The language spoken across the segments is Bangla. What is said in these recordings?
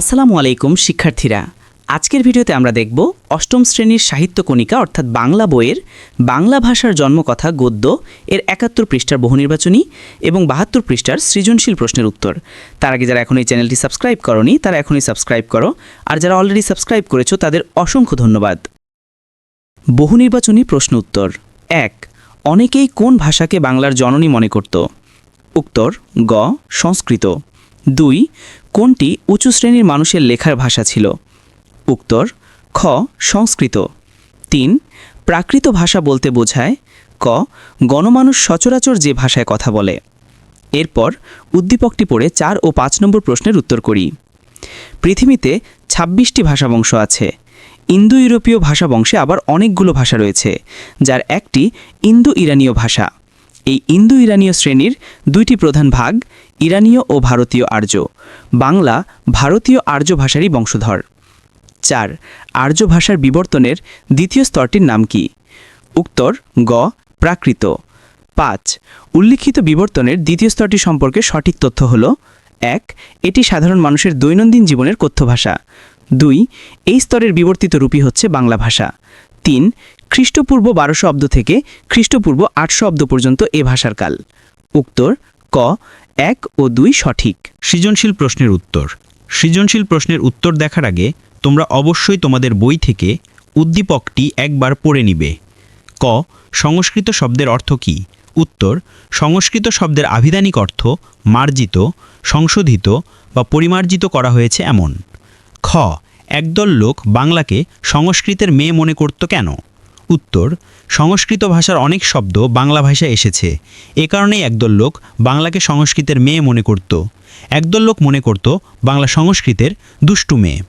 আসসালামু আলাইকুম, শিক্ষার্থীরা। আজকের ভিডিওতে আমরা দেখব অষ্টম শ্রেণির সাহিত্য কণিকা, অর্থাৎ বাংলা বইয়ের বাংলা ভাষার জন্মকথা গদ্য এর একাত্তর পৃষ্ঠার বহুনির্বাচনী এবং বাহাত্তর পৃষ্ঠার সৃজনশীল প্রশ্নের উত্তর। তার আগে যারা এখন এই চ্যানেলটি সাবস্ক্রাইব করনি, তারা এখনই সাবস্ক্রাইব করো। আর যারা অলরেডি সাবস্ক্রাইব করেছ, তাদের অসংখ্য ধন্যবাদ। বহুনির্বাচনী প্রশ্ন উত্তর। এক, অনেকেই কোন ভাষাকে বাংলার জননী মনে করত? উত্তর, গ, সংস্কৃত। দুই, কোনটি উঁচু শ্রেণির মানুষের লেখার ভাষা ছিল? উত্তর, খ, সংস্কৃত। তিন, প্রাকৃত ভাষা বলতে বোঝায়, ক, গণমানুষ সচরাচর যে ভাষায় কথা বলে। এরপর উদ্দীপকটি পড়ে চার ও পাঁচ নম্বর প্রশ্নের উত্তর করি। পৃথিবীতে ২৬টি ভাষাবংশ আছে। ইন্দো ইউরোপীয় ভাষা বংশে আবার অনেকগুলো ভাষা রয়েছে, যার একটি ইন্দো ইরানীয় ভাষা। এই ইন্দো ইরানীয় শ্রেণির দুইটি প্রধান ভাগ ইরানীয় ও ভারতীয় আর্য। বাংলা ভারতীয় আর্য ভাষারই বংশধর। চার, আর্য ভাষার বিবর্তনের দ্বিতীয় স্তরটির নাম কি? উত্তর, গ, প্রাকৃত। পাঁচ, উল্লিখিত বিবর্তনের দ্বিতীয় স্তরটি সম্পর্কে সঠিক তথ্য হল, এক, এটি সাধারণ মানুষের দৈনন্দিন জীবনের কথ্য ভাষা। দুই, এই স্তরের বিবর্তিত রূপই হচ্ছে বাংলা ভাষা। তিন, খ্রিস্টপূর্ব বারোশো অব্দ থেকে খ্রিস্টপূর্ব আটশো অব্দ পর্যন্ত এ ভাষার কাল। উত্তর, ক, এক ও দুই সঠিক। সৃজনশীল প্রশ্নের উত্তর। সৃজনশীল প্রশ্নের উত্তর দেখার আগে তোমরা অবশ্যই তোমাদের বই থেকে উদ্দীপকটি একবার পড়ে নিবে। ক, সংস্কৃত শব্দের অর্থ কী? উত্তর, সংস্কৃত শব্দের আভিধানিক অর্থ মার্জিত, সংশোধিত বা পরিমার্জিত করা হয়েছে এমন। খ একদল লোক বাংলাকে সংস্কৃতের মেয়ে মনে করত কেন? উত্তর, সংস্কৃত ভাষার অনেক শব্দ বাংলা ভাষায় এসেছে। এ কারণেই একদল লোক বাংলাকে সংস্কৃতের মেয়ে মনে করত। একদল লোক মনে করত বাংলা সংস্কৃতের দুষ্টু মেয়ে।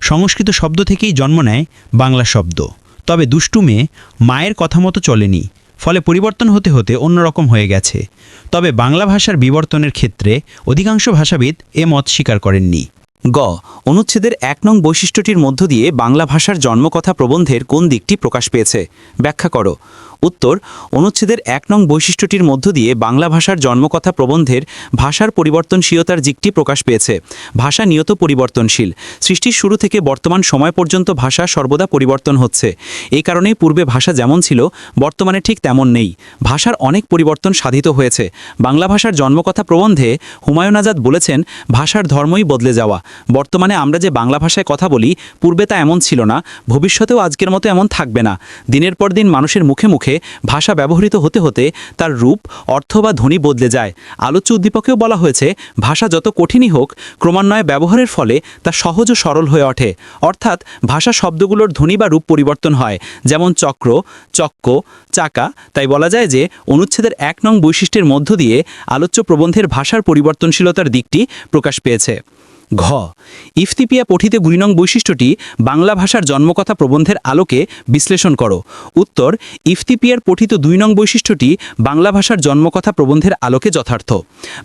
সংস্কৃত শব্দ থেকেই জন্ম নেয় বাংলা শব্দ। তবে দুষ্টু মেয়ে মায়ের কথা মতো চলেনি, ফলে পরিবর্তন হতে হতে অন্যরকম হয়ে গেছে। তবে বাংলা ভাষার বিবর্তনের ক্ষেত্রে অধিকাংশ ভাষাবিদ এ মত স্বীকার করেননি। গ, অনুচ্ছেদের এক নং বৈশিষ্ট্যটির মধ্য দিয়ে বাংলা ভাষার জন্মকথা প্রবন্ধের কোন দিকটি প্রকাশ পেয়েছে? ব্যাখ্যা করো। উত্তর, অনুচ্ছেদের এক নং বৈশিষ্ট্যটির মধ্য দিয়ে বাংলা ভাষার জন্মকথা প্রবন্ধের ভাষার পরিবর্তনশীলতার দিকটি প্রকাশ পেয়েছে। ভাষা নিয়ত পরিবর্তনশীল। সৃষ্টির শুরু থেকে বর্তমান সময় পর্যন্ত ভাষা সর্বদা পরিবর্তন হচ্ছে। এই কারণেই পূর্বে ভাষা যেমন ছিল, বর্তমানে ঠিক তেমন নেই। ভাষার অনেক পরিবর্তন সাধিত হয়েছে। বাংলা ভাষার জন্মকথা প্রবন্ধে হুমায়ুন আজাদ বলেছেন, ভাষার ধর্মই বদলে যাওয়া। বর্তমানে আমরা যে বাংলা ভাষায় কথা বলি, পূর্বে তা এমন ছিল না, ভবিষ্যতেও আজকের মতো এমন থাকবে না। দিনের পর দিন মানুষের মুখে মুখে ভাষা ব্যবহৃত হতে হতে তার রূপ, অর্থ বা ধ্বনি বদলে যায়। আলোচ্য উদ্দীপকেও বলা হয়েছে, ভাষা যত কঠিনই হোক, ক্রমান্বয়ে ব্যবহারের ফলে তা সহজ ও সরল হয়ে ওঠে। অর্থাৎ ভাষা শব্দগুলোর ধ্বনি বা রূপ পরিবর্তন হয়, যেমন চক্র, চক্ক, চাকা। তাই বলা যায় যে, অনুচ্ছেদের এক নং বৈশিষ্ট্যের মধ্য দিয়ে আলোচ্য প্রবন্ধের ভাষার পরিবর্তনশীলতার দিকটি প্রকাশ পেয়েছে। ঘ। ইফতিপিয়া পঠিতে গুরি নং বৈশিষ্ট্যটি বাংলা ভাষার জন্মকথা প্রবন্ধের আলোকে বিশ্লেষণ করো। উত্তর, ইফতিপিয়ার পঠিত দুই নং বৈশিষ্ট্যটি বাংলা ভাষার জন্মকথা প্রবন্ধের আলোকে যথার্থ।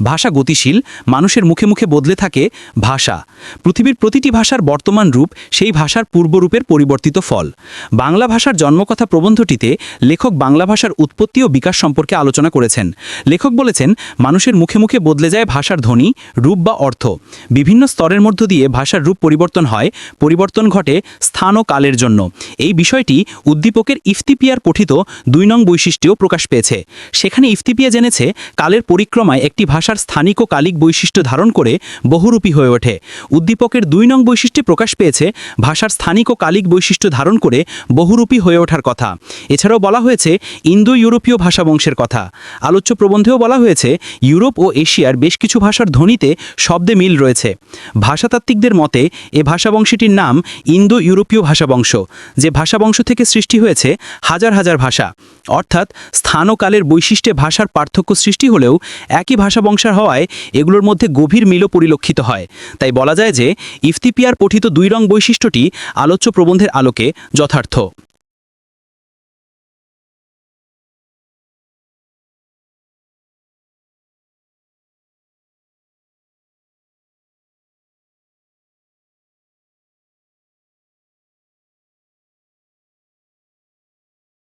ভাষা গতিশীল, মানুষের মুখে মুখে বদলে থাকে ভাষা। পৃথিবীর প্রতিটি ভাষার বর্তমান রূপ সেই ভাষার পূর্বরূপের পরিবর্তিত ফল। বাংলা ভাষার জন্মকথা প্রবন্ধটিতে লেখক বাংলা ভাষার উৎপত্তি ও বিকাশ সম্পর্কে আলোচনা করেছেন। লেখক বলেছেন, মানুষের মুখে মুখে বদলে যায় ভাষার ধ্বনি, রূপ বা অর্থ। বিভিন্ন স্তরের মধ্য দিয়ে ভাষার রূপ পরিবর্তন হয়, পরিবর্তন ঘটে স্থান ও কালের জন্য। এই বিষয়টি উদ্দীপকের ইফতিপিয়ার পঠিত দুই নং বৈশিষ্ট্যও প্রকাশ পেয়েছে। সেখানে ইফতিপিয়া জেনেছে, কালের পরিক্রমায় একটি ভাষার স্থানিক ও কালিক বৈশিষ্ট্য ধারণ করে বহুরূপী হয়ে ওঠে। উদ্দীপকের দুই নং বৈশিষ্ট্যে প্রকাশ পেয়েছে, ভাষার স্থানিক ও কালিক বৈশিষ্ট্য ধারণ করে বহুরূপী হয়ে ওঠার কথা। এছাড়াও বলা হয়েছে ইন্দো ইউরোপীয় ভাষা বংশের কথা। আলোচ্য প্রবন্ধেও বলা হয়েছে, ইউরোপ ও এশিয়ার বেশ কিছু ভাষার ধ্বনিতে শব্দে মিল রয়েছে। ভাষাতাত্ত্বিকদের মতে, এ ভাষাবংশটির নাম ইন্দো ইউরোপীয় ভাষাবংশ, যে ভাষাবংশ থেকে সৃষ্টি হয়েছে হাজার হাজার ভাষা। অর্থাৎ স্থান কালের বৈশিষ্ট্যে ভাষার পার্থক্য সৃষ্টি হলেও একই ভাষাবংশার হওয়ায় এগুলোর মধ্যে গভীর মিলও পরিলক্ষিত হয়। তাই বলা যায় যে ইফতিপিয়ার পঠিত দুই রং বৈশিষ্ট্যটি আলোচ্য প্রবন্ধের আলোকে যথার্থ।